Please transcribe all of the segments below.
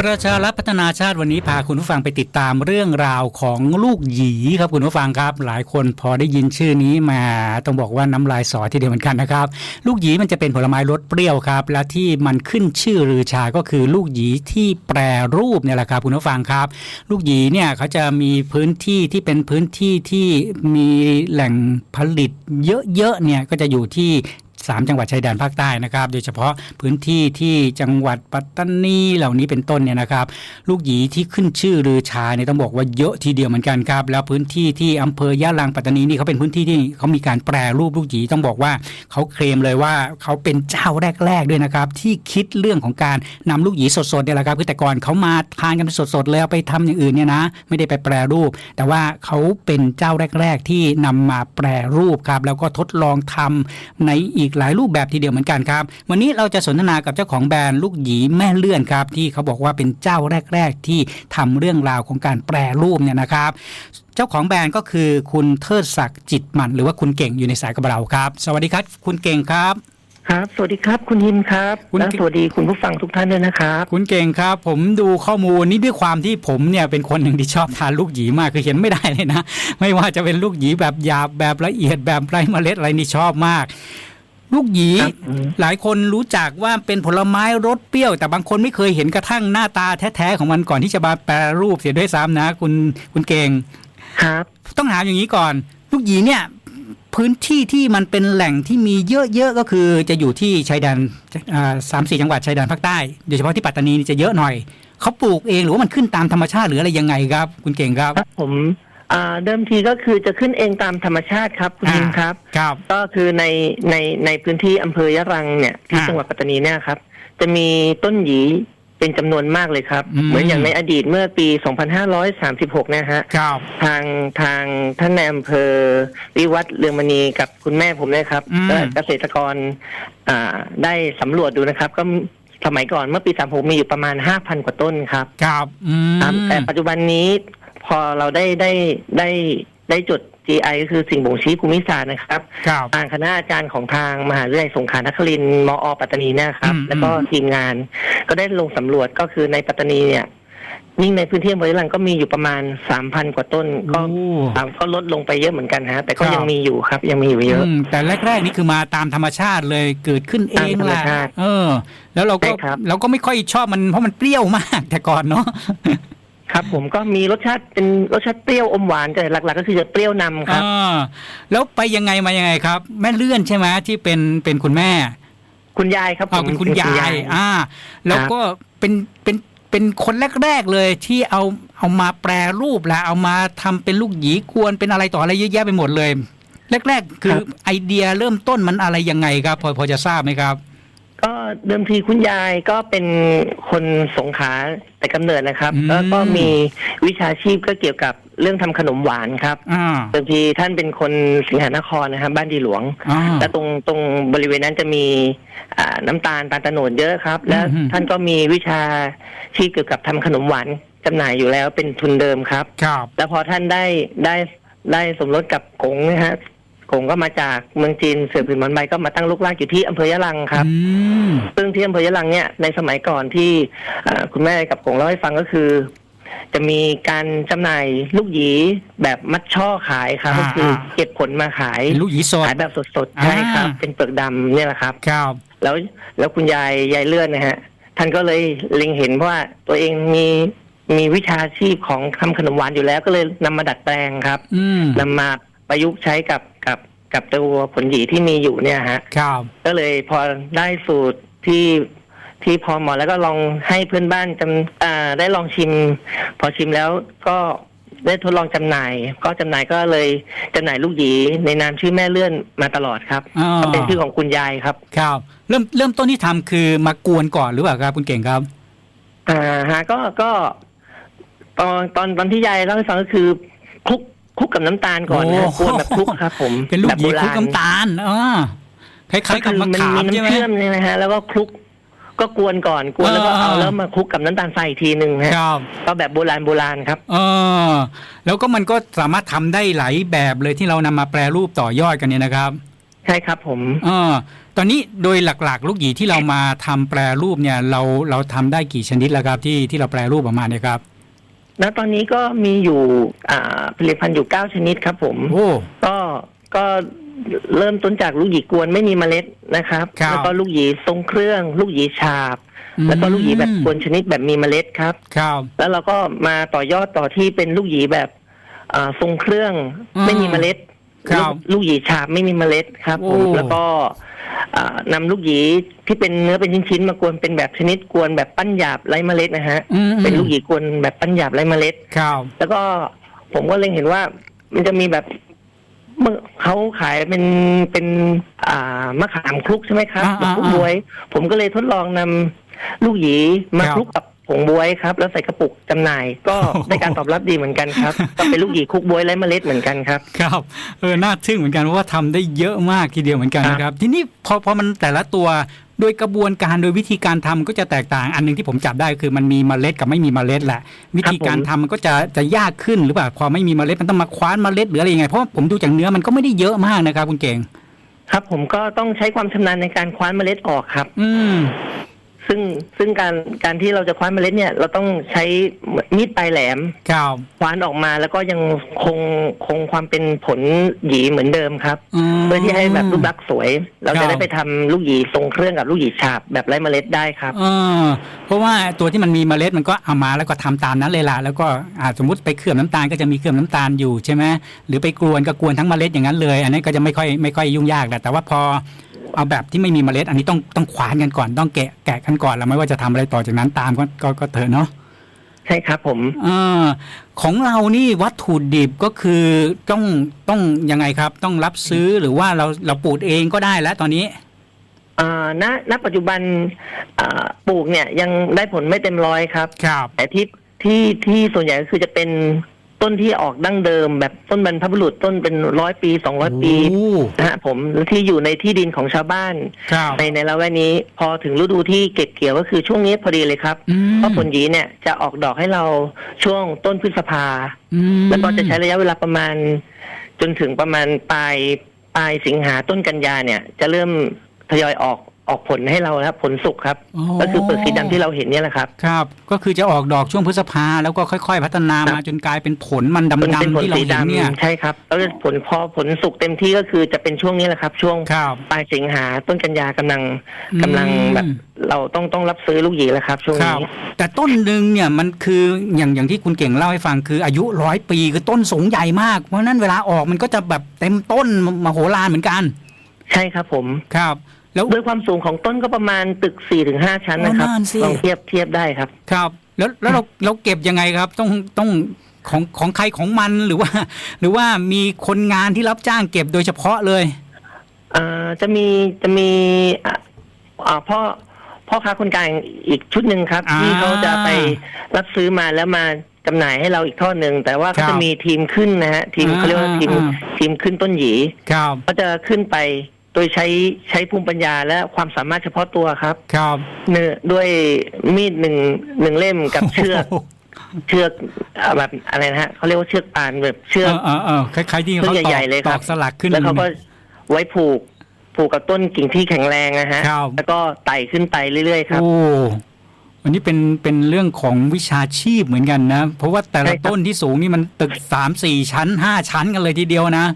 ประชารัฐพัฒนาชาติวันนี้พาคุณผู้ฟังไปติดตามเรื่องราวของลูกหยีครับคุณผู้ฟังครับ หลายคนพอได้ยินชื่อนี้มาต้องบอกว่าน้ำลายสอทีเดียวเหมือนกันนะครับ ลูกหยีมันจะเป็นผลไม้รสเปรี้ยวครับ และที่มันขึ้นชื่อรือชาก็คือลูกหยีที่แปรรูปเนี่ยแหละครับคุณผู้ฟังครับ ลูกหยีเนี่ยเขาจะมีพื้นที่ที่เป็นพื้นที่ที่มีแหล่งผลิตเยอะๆเนี่ยก็จะอยู่ที่ สามจังหวัดชายแดนภาคใต้นะครับ โดยเฉพาะพื้นที่ที่จังหวัดปัตตานีเหล่านี้เป็นต้นเนี่ยนะครับ ลูกหยีที่ขึ้นชื่อรือชาเนี่ยต้องบอกว่าเยอะทีเดียวเหมือนกันครับ แล้วพื้นที่ที่อำเภอยะลางปัตตานีนี่เขาเป็นพื้นที่ที่เขามีการแปรรูปลูกหยีต้องบอกว่าเขาเคลมเลยว่าเขาเป็นเจ้าแรกๆด้วยนะครับ ที่คิดเรื่องของการนำลูกหยีสดๆเนี่ยแหละครับคือแต่ก่อนเขามาทานกันสดๆเลยเอาไปทำอย่างอื่นเนี่ยนะ ไม่ได้ไปแปรรูป แต่ว่าเขาเป็นเจ้าแรก ๆ ที่นำมาแปรรูปครับแล้วก็ทดลองทำในอีกหลายรูปแบบทีเดียวเหมือนกันครับ วันนี้เราจะสนทนากับเจ้าของแบรนด์ลูกหยีแม่เลื่อนครับ ที่เขาบอกว่าเป็นเจ้าแรก ๆ ที่ทำเรื่องราวของการแปรรูปเนี่ยนะครับ เจ้าของแบรนด์ก็คือคุณเทิดศักดิ์จิตมัน หรือว่าคุณเก่งอยู่ในสายกับเราครับ สวัสดีครับ คุณเก่งครับครับ สวัสดีครับ คุณฮิมครับคุณและสวัสดีคุณผู้ฟังทุกท่านด้วยนะครับ คุณเก่งครับ ผมดูข้อมูลนี้ด้วยความที่ผมเนี่ยเป็นคนหนึ่งที่ชอบทานลูกหยีมาก คือเขียนไม่ได้เลยนะ ไม่ว่าจะเป็นลูกหยีแบบหยาบแบบละเอียดแบบไร้เมล็ดอะไรนี่ชอบมาก ลูกหยีครับอืมหลายคนรู้จักว่าเป็นผลไม้รสเปรี้ยว แต่บางคนไม่เคยเห็นกระทั่งหน้าตาแท้ๆของมันก่อนที่จะมาแปรรูปเสียด้วยซ้ำนะ คุณคุณเก่งครับ ต้องถามอย่างนี้ก่อน ลูกหยีเนี่ยพื้นที่ที่มันเป็นแหล่งที่มีเยอะๆก็คือจะอยู่ที่ชายแดนอ่าสามสี่จังหวัดชายแดนภาคใต้โดยเฉพาะที่ปัตตานีนี่จะเยอะหน่อยเขาปลูกเองหรือว่ามันขึ้นตามธรรมชาติหรืออะไรยังไงครับ คุณเก่งครับครับผม อ่าเดิมทีก็คือจะขึ้นเองตามธรรมชาติครับคุณอ่าฮิมครับ ครับ ก็คือในในในพื้นที่อำเภอยะรังเนี่ยที่อ่าจังหวัดปัตตานีเนี่ยครับ จะมีต้นหยีเป็นจำนวนมากเลยครับ อืม เหมือนอย่างในอดีตเมื่อปี 2536เนี่ยฮะ ครับ ทางทางท่านในอำเภอวิวัฒน์เรืองมณีกับคุณแม่ผมเนี่ยครับอืมก็เกษตรกรอ่าได้สำรวจดูนะครับ ก็สมัยก่อนเมื่อปี 36 มีอยู่ประมาณ 5,000 กว่าต้นครับครับอืม ครับแต่ปัจจุบันนี้ พอเราได้ได้ได้ได้จด GI ก็คือสิ่งบ่งชี้ภูมิศาสตร์นะครับครับ ทางคณะอาจารย์ของทางมหาวิทยาลัยสงขลานครินทร์มอปัตตานีเนะครับ อืม แล้วก็ทีมงาน ก็ได้ลงสำรวจก็คือในปัตตานีเนี่ยยิ่งในพื้นที่อำเภอลังก็มีอยู่ประมาณ3,000กว่าต้นก็ โอ้ อ่าก็ลดลงไปเยอะเหมือนกันฮะ แต่ก็ครับ ยังมีอยู่ครับ ยังมีอยู่เยอะอืมแต่แรกๆนี่คือมาตามธรรมชาติเลยเกิดขึ้นเองตามธรรมแหละชาติเออ แล้วเราก็ใช่ครับ เราก็ไม่ค่อยชอบมันเพราะมันเปรี้ยวมากแต่ก่อนเนาะ ครับผมก็มีรสชาติเป็นรสชาติเปรี้ยวอมหวานแต่หลัก ๆ ก็คือจะเปรี้ยวนำครับ อ่าแล้วไปยังไงมายังไงครับ แม่เลื่อนใช่ไหมที่เป็นเป็นคุณแม่คุณยายครับผอ่ามเป็นคุณยาย อ่า แล้วก็เป็นเป็นเป็นคนแรกๆเลยที่เอาเอามาแปรรูปแล้วเอามาทำเป็นลูกหยีกวนเป็นอะไรต่ออะไรเยอะแยะไปหมดเลย แรก ๆ คือไอเดียเริ่มต้นมันอะไรยังไงครับ พอพอจะทราบไหมครับ ก็เดิมทีคุณยายก็เป็นคนสงขลาแต่กำเนิดนะครับ อืม แล้วก็มีวิชาชีพก็เกี่ยวกับเรื่องทำขนมหวานครับ อ่าเดิมทีท่านเป็นคนสิงหานครนะครับ บ้านดีหลวง อ่า และตรงตรงบริเวณนั้นจะมีอ่าน้ำตาลตาลตะโนดเยอะครับ และอืม ท่านก็มีวิชาชีพเกี่ยวกับทำขนมหวานจำหน่ายอยู่แล้วเป็นทุนเดิมครับ ครับ แล้วพอท่านได้ได้ได้สมรสกับกงนะฮะ กงก็มาจากเมืองจีนเสือผืนหมอนใบก็มาตั้งลูกรากอยู่ที่อำเภอยะลังครับ อืม ซึ่งที่อำเภอยะลังเนี่ยในสมัยก่อนที่เอ่อคุณแม่กับกงเล่าให้ฟังก็คือ จะมีการจำหน่ายลูกหยีแบบมัดช่อขายครับอ่าก็คืออ่าเก็บผลมาขาย เป็นลูกหยีสด ขายแบบสดๆอ่าใช่ครับเป็นเปลือกดำเนี่ยแหละครับ ครับ แล้วแล้วคุณยายยายเลื่อนนะฮะ ท่านก็เลยเล็งเห็นว่าตัวเองมีมีวิชาชีพของทำขนมหวานอยู่แล้วก็เลยนำมาดัดแปลงครับอืม นำมาประยุกต์ใช้กับ กับกับตัวผลหยีที่มีอยู่เนี่ยฮะ ครับ ก็เลยพอได้สูตรที่ที่พอเหมาะแล้วก็ลองให้เพื่อนบ้านจำอ่าได้ลองชิม พอชิมแล้วก็ได้ทดลองจำหน่าย ก็จำหน่ายก็เลยจำหน่ายลูกหยีในนามชื่อแม่เลื่อนมาตลอดครับอ่า ก็เป็นชื่อของคุณยายครับ ครับ เริ่มเริ่มต้นที่ทำคือมากวนก่อนหรือเปล่าครับคุณเก่งครับ อ่าฮะก็ก็ ตอนตอนตอนที่ยายเล่าให้ฟังก็คือคลุกค ลุกกับน้ำตาลก่อนนะโอ้กวนแบบคลุกครับ ผมเป็นลูกแบบหยีโบคลุรากณน้ำตาลอ่าคล้ายๆกับมะขามนใช่ไหมน้ำเชื่อมใช่ไหมฮะแล้วก็คลุกก็กวนก่อนกวนแล้วก็เออเอาแล้วมาคลุกกับน้ำตาลใส่อีกทีหนึ่งฮะครับก็แบบโบราณโบราณครับเออแล้วก็มันก็สามารถทำได้หลายแบบเลยที่เรานำมาแปรรูปต่อยอดกันเนี่ยนะครับ ใช่ครับผมเออตอนนี้โดยหลักๆ ลูกหยีที่เรามาทำแปรรูปเนี่ย เราเราทำได้กี่ชนิดแล้วครับที่ที่เราแปรรูปออกมาเนี่ยครับ ณตอนนี้ก็มีอยู่อ่าผลิตภัณฑ์อยู่เก้าชนิดครับ ผม โอ้ ก็ก็เริ่มต้นจากลูกหยีกวนไม่มีเมล็ดนะครับ ครับ แล้วก็ลูกหยีทรงเครื่อง ลูกหยีฉาบ แล้วก็ลูกหยีแบบกวนชนิดแบบมีเมล็ดครับ ครับ แล้วเราก็มาต่อยอดต่อที่เป็นลูกหยีแบบอ่าทรงเครื่องอืม ไม่มีเมล็ด ครับลูกลูกหยีฉาบไม่มีเมล็ดครับผม โอ้ แล้วก็อ่านำลูกหยีที่เป็นเนื้อเป็นชิ้นๆมากวนเป็นแบบชนิดกวนแบบปั้นหยาบไร้เมล็ดนะฮะ อืมเป็นลูกหยีกวนแบบปั้นหยาบไร้เมล็ด ครับ แล้วก็ผมก็เล็งเห็นว่ามันจะมีแบบเมื่อเขาขายเป็นเป็น อ่ามะขามคลุกใช่ไหมครับอ่าอ่าคลุกบวย ผมก็เลยทดลองนำลูกหยีมาครับ คลุกกับ ผงบวยครับ แล้วใส่กระปุกจำหน่ายก็โอ้โหได้การตอบรับดีเหมือนกันครับ ก็เป็นลูกหยีคลุกบวยไร้เมล็ดเหมือนกันครับ ครับเออน่าทึ่งเหมือนกันเพราะว่าทำได้เยอะมากทีเดียวเหมือนกันนะครับ ทีนี้พอพอมันแต่ละตัวโดยกระบวนการโดยวิธีการทำก็จะแตกต่าง อันหนึงที่ผมจับได้คือมันมีเมล็ดกับไม่มีเมล็ดแหละ วิธีการทำมันก็จะจะยากขึ้นหรือเปล่าพอไม่มีเมล็ดมันต้องมาคว้านเมล็ดหรืออะไรยังไงเพราะว่าผมดูจากเนื้อมันก็ไม่ได้เยอะมากนะครับคุณเก่งครับผมก็ต้องใช้ความชำนาญในการคว้านเมล็ดออกครับ อืม ซึ่งซึ่งการการที่เราจะคว้านเมล็ดเนี่ย เราต้องใช้มีดปลายแหลมครับคว้านออกมาแล้วก็ยังคงคงความเป็นผลหยีเหมือนเดิมครับมเพื่อที่ให้แบบรูปลักษณ์สวย เราครัจะบได้ไปทำลูกหยีทรงเครื่องกับลูกหยีฉาบแบบไร้เมล็ดได้ครับเออเพราะว่าตัวที่มันมีเมล็ดมันก็เอามาแล้วก็ทำตามนั้นเลยล่ะแล้วก็อ่าสมมติไปเคลือบน้ำตาลก็จะมีเคลือบน้ำตาลอยู่ใช่ไหมหรือไปกวนก็กวนทั้งเมล็ดอย่างนั้นเลย อันนี้นก็จะไม่ค่อยไม่ค่อยยุ่งยากแหละแต่ว่าพอ เอาแบบที่ไม่มีเมล็ด อันนี้ต้องต้องขวานกันก่อนต้องแกะแกะกันก่อนแล้วไม่ว่าจะทำอะไรต่อจากนั้นตามก็ก็ก็เถอะเนาะใช่ครับผมเออของเรานี่วัตถุดิบก็คือต้องต้องยังไงครับต้องรับซื้อหรือว่าเราเราปลูกเองก็ได้แล้วตอนนี้อ่าณณปัจจุบันอ่าปลูกเนี่ยยังได้ผลไม่เต็มร้อยครับครับ แต่ที่ที่ที่ส่วนใหญ่ก็คือจะเป็น ต้นที่ออกดั้งเดิม แบบต้นบรรพบุรุษต้นเป็นร้อยปีสองร้อยปีโอ้ นะฮะผมที่อยู่ในที่ดินของชาวบ้าน ครับในในละแวกนี้ พอถึงฤดูที่เก็บเกี่ยวก็คือช่วงนี้พอดีเลยครับอืมเพราะผลหยีเนี่ยจะออกดอกให้เราช่วงต้นพฤษภา อืมแล้วก็จะใช้ระยะเวลาประมาณ จนถึงประมาณปลายปลายสิงหาต้นกันยาเนี่ย จะเริ่มทยอยออก ออกผลให้เราครับผลสุกครับก็คือเปลือกสีดำที่เราเห็นเนี่ยแหละครับ ครับ ก็คือจะออกดอกช่วงพฤษภาแล้วก็ค่อยๆ พัฒนาครัมาบจนกลายเป็นผลมันมันเป็นดำผลๆที่เราสีเห็นเนี่ย ดำใช่ครับแล้วผลพอผลสุกเต็มที่ก็คือจะเป็นช่วงนี้แหละครับ ช่วงครับ ปลายสิงหาต้นกันยากำลังกำลังแบบเราต้องต้องรับซื้อลูกหยีแล้วครับ ช่วงครับ นี้ แต่ต้นหนึ่งเนี่ยมันคืออย่างอย่างที่คุณเก่งเล่าให้ฟังคืออายุร้อยปีคือต้นสูงใหญ่มาก เพราะฉะนั้นเวลาออกมันก็จะแบบเต็มต้นมโหฬารเหมือนกัน ใช่ครับผม ครับ แล้วด้วยความสูงของต้นก็ประมาณตึกสี่ถึงห้าชั้นนะครับประมาณสิ ลองเทียบเทียบได้ครับ ครับ แล้วแล้วเราเราเก็บยังไงครับ ต้องต้องของของใครของมันหรือว่า หรือว่ามีคนงานที่รับจ้างเก็บโดยเฉพาะเลย เอ่อจะมีจะมีอะอ่าพ่อพ่อค้าคนกลางอีกชุดหนึ่งครับ อ่าที่เขาจะไปรับซื้อมาแล้วมาจำหน่ายให้เราอีกทอดหนึ่งแต่ว่าครัเขาบจะมีทีมขึ้นนะฮะทีมอ่าเขาเรียกว่าทีมอ่า ทีมขึ้นต้นหยีครับ เขาจะขึ้นไป โดยใช้ใช้ภูมิปัญญาและความสามารถเฉพาะตัวครับ ครับเนื้อด้วยมีดหนึ่งหนึ่งเล่มกับเชือกเชือกอ่าแบบอะไรนะฮะเขาเรียกว่าเชือกปานแบบเชืเออกอเออเออคล้ายๆที่ต้เขานตอใหญ่กๆเลยตครัอบกสลักขึ้น แล้วเขาก็ไว้ผูกผูกกับต้นกิ่งที่แข็งแรงนะฮะ ครับ แล้วก็ไต่ขึ้นไปเรื่อยๆครับ โอ้วันนี้เป็นเป็นเรื่องของวิชาชีพเหมือนกันนะ เพราะว่าแต่ละใช่ครับ ต้นที่สูงนี่มันตึกสามสี่ชั้นห้าชั้นกันเลยทีเดียวนะ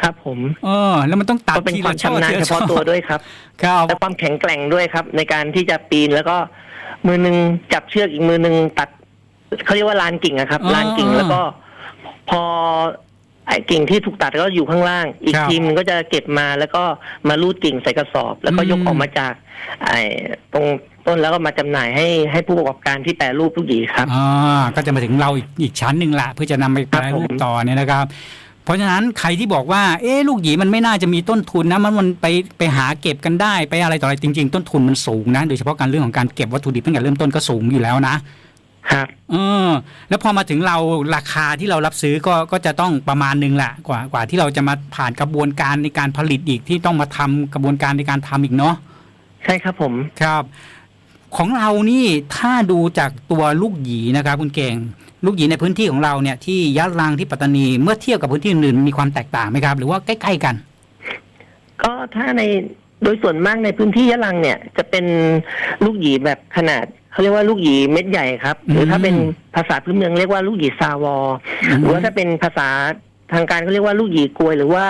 ครับผมเออ แล้วมันต้องตัดก็เป็นทีควาละมช่อชำนาญทีเฉละช่อพาะตัวด้วยครับครับและความแข็งแกร่งด้วยครับ ในการที่จะปีนแล้วก็มือหนึ่งจับเชือกอีกมือหนึ่งตัดเขาเรียกว่าลานกิ่งอะครับลานกิ่งแล้วก็ พอไอ้กิ่งที่ถูกตัดก็อยู่ข้างล่าง อีกทีมหนึงก็จะเก็บมาแล้วก็มาลูดกิ่งใส่กระสอบ แล้วก็ยกออกมาจาก ไอ้ตรงต้นแล้วก็มาจำหน่ายให้ให้ผู้ประกอบการที่แปรรูปลูกหยีครับ อ่าก็จะมาถึงเราอีกอีกชั้นหนึ่งละเพื่อจะนำไปแปรรูปผมต่อเนี่ยนะครับเพ ราะฉะนั้นใครที่บอกว่าเอ๊ะลูกหยีมันไม่น่าจะมีต้นทุนนะมันมันไปไปหาเก็บกันได้ไปอะไรต่ออะไรจริง ๆ ต้นทุนมันสูงนะโดยเฉพาะการเรื่องของการเก็บวัตถุดิบตั้งแต่เริ่มต้นก็สูงอยู่แล้วนะครับเออแล้วพอมาถึงเราราคาที่เรารับซื้อก็ก็จะต้องประมาณหนึ่งแหละกว่ากว่าที่เราจะมาผ่านกระบวนการในการผลิตอีกที่ต้องมาทำกระบวนการในการทำอีกเนาะใช่ครับผมครับ ของเรานี่ถ้าดูจากตัวลูกหยีนะครับคุณเก่งลูกหยีในพื้นที่ของเราเนี่ยที่ยะลางที่ปัตตานีเมื่อเทียบกับพื้นที่อื่นมีความแตกต่างไหมครับ หรือว่าใกล้ ๆกัน ก็ถ้าในโดยส่วนมากในพื้นที่ยะลังเนี่ย จะเป็นลูกหยีแบบขนาดเขาเรียกว่าลูกหยีเม็ดใหญ่ครับ หรือถ้าเป็นภาษาพื้นเมืองเรียกว่าลูกหยีซาวอหรือว่าถ้าเป็นภาษา ทางการเขาเรียกว่าลูกหยีกลวย หรือว่า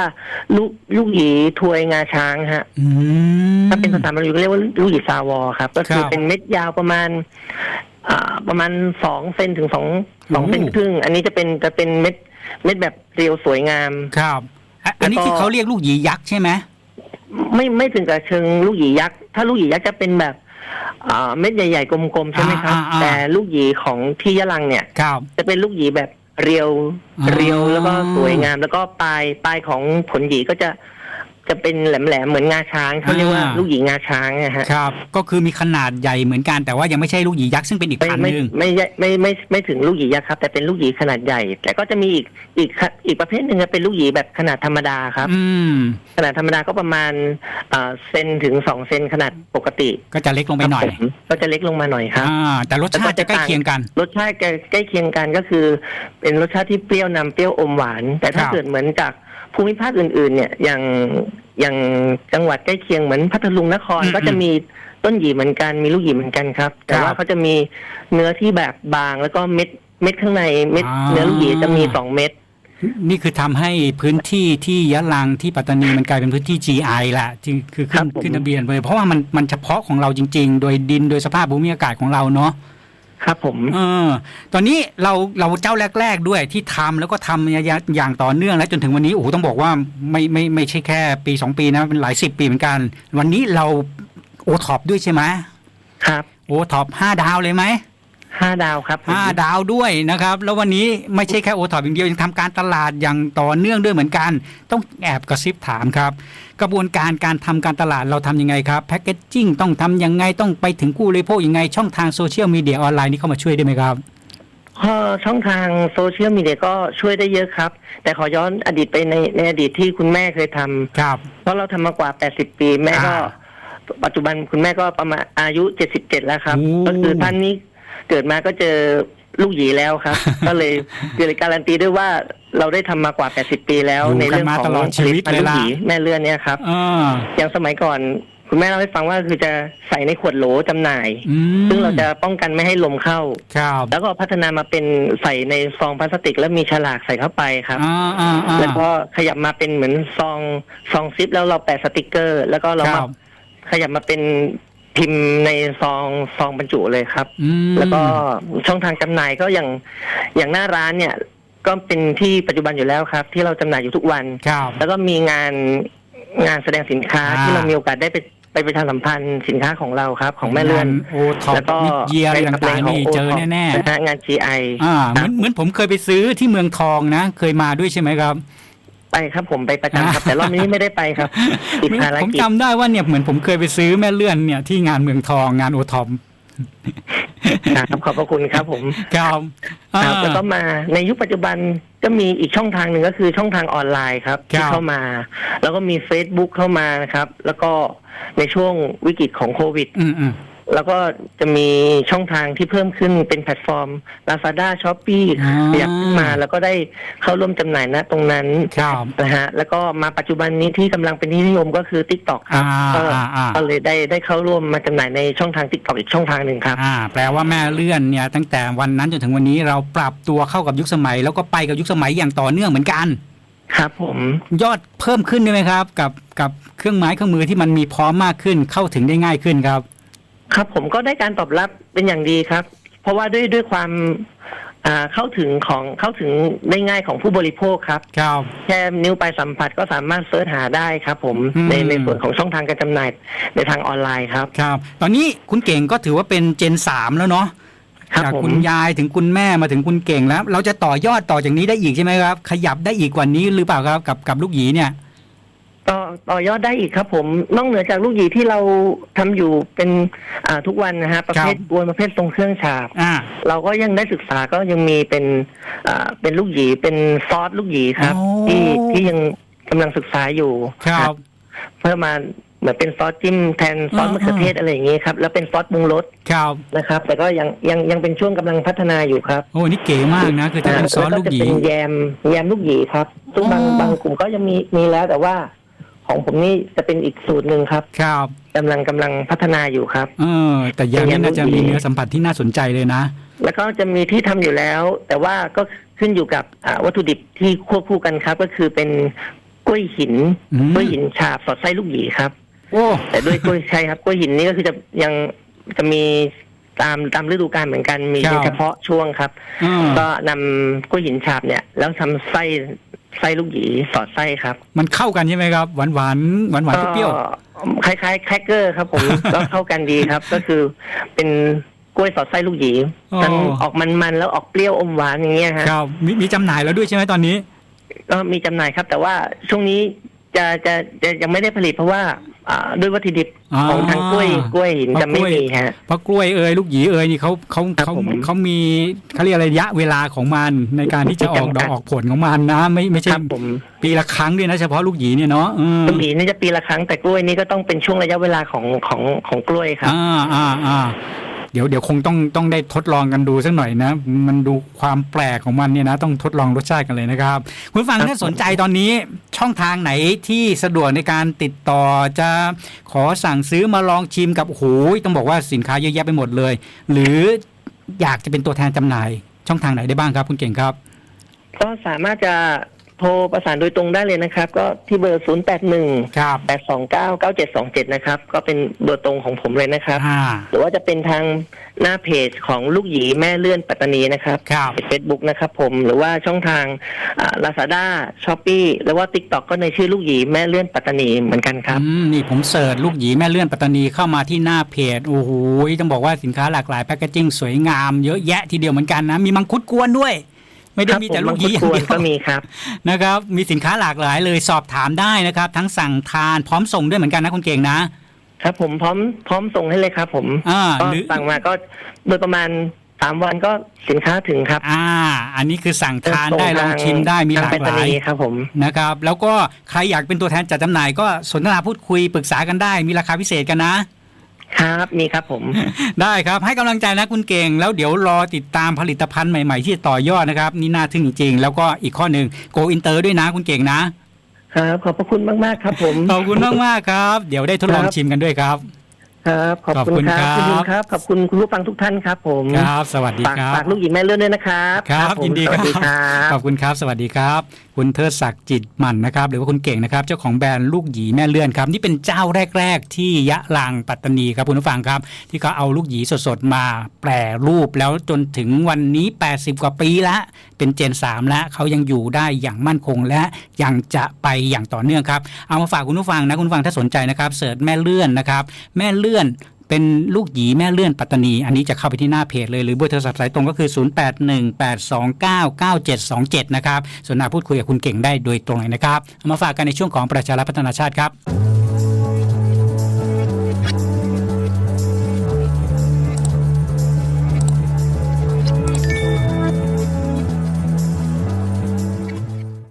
ลูกลูกหยีทวยงาช้างฮะอืม ถ้าเป็นภาษาบาลีก็เรียกว่าลูกหยีซาวอครับ ก็คือครับ เป็นเม็ดยาวประมาณ อ่า ประมาณสองเซนถึงสองสองโอ้เซนครึ่ง อันนี้จะเป็นจะเป็นเม็ดเม็ดแบบเรียวสวยงาม ครับอะอันนี้แล้วก็ ที่เขาเรียกลูกหยียักษ์ใช่ไหมไม่ไม่ถึงกับเชิงลูกหยียักษ์ ถ้าลูกหยียักษ์จะเป็นแบบ อ่า เม็ดใหญ่ๆกลมๆใช่ไหมครับอ่าอ่าอ่าแต่ลูกหยีของที่ยะลังเนี่ย ครับ จะเป็นลูกหยีแบบ เรียวอ่าเรียวแล้วก็สวยงาม แล้วก็ปลายปลายของผลหยีก็จะ จะเป็นแหลมๆเหมือนงาช้างเขาเรียกว่าลูกหยีงาช้างนะฮะครับ ก็คือมีขนาดใหญ่เหมือนกันแต่ว่ายังไม่ใช่ลูกหยียักษ์ซึ่งเป็นอีกไม่พันไม่หนึ่งไม่ไม่ไม่ไม่ไม่ถึงลูกหยียักษ์ครับ แต่เป็นลูกหยีขนาดใหญ่ แต่ก็จะมีอีกอีกอีกประเภทหนึ่งอะเป็นลูกหยีแบบขนาดธรรมดาครับอืมขนาดธรรมดาก็ประมาณอ่าเซนถึงสองเซนขนาดปกติ ก็จะเล็กลงไปหน่อยครับผมก็จะเล็กลงมาหน่อยครับอ่าแต่รสชาติจะใกล้เคียงกัน รสชาติใกล้ใกล้เคียงกันก็คือ เป็นรสชาติที่เปรี้ยวนำเปรี้ยวอมหวาน แต่ถ้าครับเกิดเหมือนจาก ภูมิภาคอื่นๆ เนี่ยอย่างอย่างจังหวัดใกล้เคียงเหมือนพัทลุงนครอืมก็จะมีต้นหยีเหมือนกันมีลูกหยีเหมือนกันครับ แต่ครัว่าบเขาจะมีเนื้อที่แบบบางแล้วก็เม็ดเม็ดข้างในเม็ดอ่า เนื้อลูกหยีจะมีสองเม็ด นี่คือทำให้พื้นที่ที่ยะลังที่ปัตตานีมันกลายเป็นพื้นที่ GI ละที่คือขึ้นขึ้นทะเบียนไปเพราะว่ามันมันเฉพาะของเราจริง ๆ โดยดินโดยสภาพภูมิอากาศของเราเนาะ ครับผมเออตอนนี้เราเราเจ้าแรก ๆ ด้วยที่ทำแล้วก็ทำอย่างอย่างต่อเนื่องและจนถึงวันนี้โอ้โหต้องบอกว่าไม่ไม่ไม่ใช่แค่ปีสองปีนะเป็นหลายสิบปีเหมือนกัน วันนี้เราโอท็อปด้วยใช่ไหมครับโอท็อปห้าดาวเลยไหม ห้าดาวครับผมห้าดาวด้วยนะครับ แล้ววันนี้ไม่ใช่แค่โอท็อปอย่างเดียว ยังทำการตลาดอย่างต่อเนื่องด้วยเหมือนกัน ต้องแอบกระซิบถามครับ กระบวนการการทำการตลาดเราทำยังไงครับแพคเกจจิ้งต้องทำยังไงต้องไปถึงผู้บริโภคยังไง ช่องทางโซเชียลมีเดียออนไลน์นี่เข้ามาช่วยได้ไหมครับก็ช่องทางโซเชียลมีเดียก็ช่วยได้เยอะครับ แต่ขอย้อนอดีตไปในในอดีตที่คุณแม่เคยทำครับ เพราะเราทำมากว่า 80 ปีแม่ก็ อ่าปัจจุบันคุณแม่ก็ประมาณอายุ 77 แล้วครับ โอ้ ก็คือท่านนี้ เกิดมาก็เจอลูกหยีแล้วครับ ก็เลยก็เลยการันตีด้วยว่าเราได้ทำมากว่า 80 ปีแล้วอยู่ในกันเรื่องมาของตลอดชีวิตผลิตภัณฑ์เลยล่ะลูกหยีแม่เลื่อนเนี่ยครับอ่าอย่างสมัยก่อนคุณแม่เล่าให้ฟังว่าคือจะใส่ในขวดโหลจำหน่ายอืมซึ่งเราจะป้องกันไม่ให้ลมเข้าครับแล้วก็พัฒนามาเป็นใส่ในซองพลาสติก แล้วมีฉลากใส่เข้าไปครับอ่าอ่าอ่าแล้วก็ขยับมาเป็นเหมือนซองซองซิปแล้วเราแปะสติกเกอร์ แล้วก็เราคมารับขยับมาเป็น พิมพ์ในซองซองบรรจุเลยครับ อืมแล้วก็ช่องทางจำหน่ายก็อย่างอย่างหน้าร้านเนี่ย ก็เป็นที่ปัจจุบันอยู่แล้วครับ ที่เราจำหน่ายอยู่ทุกวัน ครับ แล้วก็มีงานงานแสดงสินค้าอ่า ที่เรามีโอกาสได้ไปไปประชาสัมพันธ์สินค้าของเราครับ ของแม่เลื่อนโอท็อปแล้วก็มิดเยียอะไรต่างๆนี่เจอแน่ๆนะฮะงาน GI ๆอ่าเหมือนเหมือนผมเคยไปซื้อที่เมืองทองนะ เคยมาด้วยใช่ไหมครับ ไปครับผมไปประจำครับ แต่รอบนี้ไม่ได้ไปครับติดภารผมกิจจำได้ว่าเนี่ยเหมือนผมเคยไปซื้อแม่เลื่อนเนี่ยที่งานเมืองทองงานโอท็อปครับขอบพระคุณครับผมครับครับอ่าแล้วก็มาในยุคปัจจุบันก็มีอีกช่องทางหนึ่งก็คือช่องทางออนไลน์ครับครับที่เข้ามา แล้วก็มี Facebook เข้ามานะครับ แล้วก็ในช่วงวิกฤตของโควิดอืมอืม แล้วก็จะมีช่องทางที่เพิ่มขึ้นเป็นแพลตฟอร์ม Lazada Shopee อ่า ขยับขึ้นมาแล้วก็ได้เข้าร่วมจำหน่ายณตรงนั้นครับ นะฮะแล้วก็มาปัจจุบันนี้ที่กำลังเป็นที่นิยมก็คือ TikTok ครัอ่าบก็อ่าอ่าก็เลยได้ได้เข้าร่วมมาจำหน่ายในช่องทาง TikTok อีกช่องทางหนึ่งครับ อ่า แปลว่าแม่เลื่อนเนี่ย ตั้งแต่วันนั้นจนถึงวันนี้เราปรับตัวเข้ากับยุคสมัย แล้วก็ไปกับยุคสมัยอย่างต่อเนื่องเหมือนกัน ครับผม ยอดเพิ่มขึ้นได้ไหมครับ กับกับเครื่องไม้เครื่องมือที่มันมีพร้อมมากขึ้นเข้าถึงได้ง่ายขึ้นครับ ครับผมก็ได้การตอบรับเป็นอย่างดีครับ เพราะว่าด้วยด้วยความอ่าเข้าถึงของเข้าถึงได้ง่ายของผู้บริโภคครับ ครับ แค่นิ้วไปสัมผัสก็สามารถเสิร์ชหาได้ครับ ผมอืม ในในส่วนของช่องทางการจำหน่ายในทางออนไลน์ครับ ครับ ตอนนี้คุณเก่งก็ถือว่าเป็นเจนสามแล้วเนาะครับจากผม คุณยายถึงคุณแม่มาถึงคุณเก่งแล้ว เราจะต่อยอดต่อจากนี้ได้อีกใช่ไหมครับ ขยับได้อีกกว่านี้หรือเปล่าครับกับกับลูกหยีเนี่ย ต่อต่อยอดได้อีกครับ ผมนอกเหนือจากลูกหยีที่เราทำอยู่เป็นอ่าทุกวันนะฮะประเภทกวนประเภททรงเครื่องฉาบอ่าเราก็ยังได้ศึกษาก็ยังมีเป็นอ่าเป็นลูกหยีเป็นซอสลูกหยีครับอ๋อที่ที่ยังกำลังศึกษาอยู่ครับเพื่อมาเหมือนเป็นซอสจิ้มแทนซอสอ่ามะเขือเทศอะไรอย่างงี้ครับแล้วเป็นซอสปรุงรสครับนะครับ แต่ก็ยังยังยังเป็นช่วงกำลังพัฒนาอยู่ครับโอ้นี่เก๋มากนะคือถ้าเป็นซอสแวลูกหยีจะเป็นแยมแยมลูกหยีครับซึ่งบางอ๋อบางกลุ่มก็ยังมีมีแล้วแต่ว่า ขของผมนี่จะเป็นอีกสูตรหนึ่งครับ ครับกำลังกำลังพัฒนาอยู่ครับ เออ แต่อย่างนี้น่าจะมีเนื้อสัมผัสที่น่าสนใจเลยนะ แล้วก็จะมีที่ทำอยู่แล้ว แต่ว่าก็ขึ้นอยู่กับอ่าวัตถุดิบที่ควบคู่กันครับ ก็คือเป็นกล้วยหินอืมกล้วยหินฉาบสอดไส้ลูกหยีครับโอ้แต่ด้วยกล้วยใช่ครับกล้วยหินนี่ก็คือจะยังจะมีตามตามฤดูกาลเหมือนกันมีเฉพาะช่วงครับเออก็นำกล้วยหินฉาบเนี่ย แล้วทำไส้ ไส้ลูกหยีสอดไส้ครับ มันเข้ากันใช่ไหมครับ หวานหวานหวานหวานๆเปรี้ยวคล้ายๆแครกเกอร์ครับผม ก็เข้ากันดีครับ ก็คือเป็นกล้วยสอดไส้ลูกหยีอ๋อมันออกมันๆแล้วออกเปรี้ยวอมหวานอย่างเงี้ยๆฮะครับมีมีจำหน่ายแล้วด้วยใช่ไหมตอนนี้ ก็มีจำหน่ายครับ แต่ว่าช่วงนี้จะจะจะยังไม่ได้ผลิตเพราะว่าอ่า ด้วยวัตถุดิบอ๋อของทางกล้วยกล้วยหินจะไม่เพราะกล้วยมีฮะเพราะกล้วยเอยลูกหยีเอยนี่เขาเขาครับเขาผมเขามีเขาเรียกอะไรระยะเวลาของมันในการที่จะออกจำดกัอกดออกผลของมันนะ ไม่ไม่คใช่รับผมปีละครั้งด้วยนะเฉพาะลูกหยีเนี่ยเนาะอืมลูกหยีนี่จะปีละครั้งแต่กล้วยนี่ก็ต้องเป็นช่วงระยะเวลาของของของกล้วยครับอ่าอ่าอ่า เดี๋ยวเดี๋ยวคงต้องต้องได้ทดลองกันดูสักหน่อยนะ มันดูความแปลกของมันเนี่ยนะ ต้องทดลองรสชาติกันเลยนะครับ คุณฟังถ้าสนใจตอนนี้ช่องทางไหนที่สะดวกในการติดต่อจะขอสั่งซื้อมาลองชิมกับโอ้โหต้องบอกว่าสินค้าเยอะแยะไปหมดเลย หรืออยากจะเป็นตัวแทนจำหน่าย ช่องทางไหนได้บ้างครับ คุณเก่งครับ ก็สามารถจะ โทรประสานโดยตรงได้เลยนะครับ ก็ที่เบอร์ 0 8 1 ครับ 8 2 9 9 7 2 7 นะครับ ก็เป็นเบอร์ตรงของผมเลยนะครับ อ่า หรือว่าจะเป็นทางหน้าเพจของลูกหยีแม่เลื่อนปัตตานีนะครับครับ เฟซบุ๊กนะครับผมหรือว่าช่องทางลาซาด้าช้อปปี้หรือว่าติ๊กต็อกก็ในชื่อลูกหยีแม่เลื่อนปัตตานีเหมือนกันครับ อืมนี่ผมเสิร์ชลูกหยีแม่เลื่อนปัตตานีเข้ามาที่หน้าเพจโอ้โหต้องบอกว่าสินค้าหลากหลายแพคเกจิ้งสวยงามเยอะแยะทีเดียวเหมือนกันนะ มีมังคุดกวนด้วย ไม่ได้ครับมีผมแต่ลูมักงหคุยีดอย่ากงวนเดียวก็มีครับนะครับ มีสินค้าหลากหลายเลยสอบถามได้นะครับ ทั้งสั่งทานพร้อมส่งด้วยเหมือนกันนะคุณเก่งนะครับผมพร้อมพร้อมส่งให้เลยครับ ผมอ่าก็หรือสั่งมาก็โดยประมาณสามวันก็สินค้าถึงครับ อ่า อันนี้คือสั่งทานได้ลส่องชิมได้มีหลากทงไปรหษลายณีย์ครับผมนะครับ แล้วก็ใครอยากเป็นตัวแทนจัดจำหน่ายก็สนทนาพูดคุยปรึกษากันได้ มีราคาพิเศษกันนะ ครับมีครับผม ได้ครับให้กำลังใจนะคุณเก่ง แล้วเดี๋ยวรอติดตามผลิตภัณฑ์ใหม่ ๆ ที่จะต่อยอดนะครับ นี่น่าทึ่งจริงๆแล้วก็อีกข้อหนึ่งโกอินเตอร์ด้วยนะคุณเก่งนะครับขอบพระคุณมากๆครับผมขอบคุณมากๆครับ เดี๋ยวได้ทดลองครับชิมกันด้วยครับ ครับ ขอบขอบคุคุณณครับครับคุณลุงครับ ขอบคุณคุณผู้ฟังทุกท่านครับ ผมครับ สวัสดีฝากครับฝากลูกหญิงแม่เลื่อนด้วยนะครับ ครับผมยินดีสควัรัสดีครับขอบคุณครับ สวัสดีครับคุณเทิดศักดิ์จิตมันนะครับ หรือว่าคุณเก่งนะครับ เจ้าของแบรนด์ลูกหยีแม่เลื่อนครับ นี่เป็นเจ้าแรก ๆ ที่ยะลางปัตตานีครับคุณผู้ฟังครับ ที่เขาเอาลูกหยีสดๆมาแปรรูปแล้วจนถึงวันนี้ 80 กว่าปีละ เป็นเจน 3 แล้วเขายังอยู่ได้อย่างมั่นคงและยังจะไปอย่างต่อเนื่องครับเอามาฝากคุณผู้ฟังนะคุณผู้ฟังถ้าสนใจนะครับเสิร์ชแม่เลื่อนนะครับแม่เลื่อน เป็นลูกหยีแม่เลื่อนปัตตานี อันนี้จะเข้าไปที่หน้าเพจเลย หรือเบอร์โทรศัพท์สายตรงก็คือ 0818299727 นะครับส่วนหน้าพูดคุยกับคุณเก่งได้โดยตรงเลยนะครับ มาฝากกันในช่วงของประชารัฐพัฒนาชาติครับ